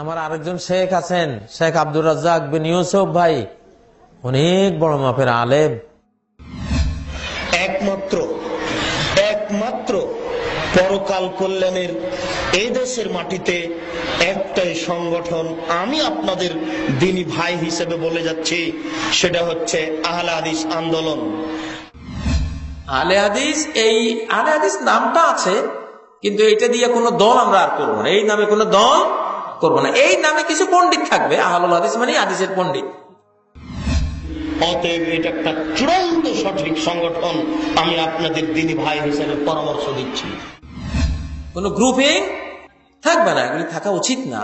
আমার আরেকজন শেখ আছেন শেখ আব্দুর রাজ্জাক বিন ইউসুফ ভাই। অনেক বড় মাপের আলেম। একমাত্র একমাত্র পরকাল কল্যাণের এই দেশের মাটিতে একটাই সংগঠন আমি আপনাদের দিনী ভাই হিসেবে বলে যাচ্ছি সেটা হচ্ছে আহলে হাদিস আন্দোলন। আলে হাদিস এই আলে হাদিস নামটা আছে কিন্তু এটা দিয়ে কোনো দল আমরা আর করব না। এই নামে কোনো দল করব না। এই নামে কিছু পণ্ডিত থাকবে আহলুল হাদিস মানে হাদিসের পণ্ডিত। অতএব এটা একটা চূড়ান্ত সঠিক সংগঠন আমি আপনাদের দিনী ভাই হিসেবে পরামর্শ দিচ্ছি। কোনো গ্রুপে থাকবে না এগুলি থাকা উচিত না।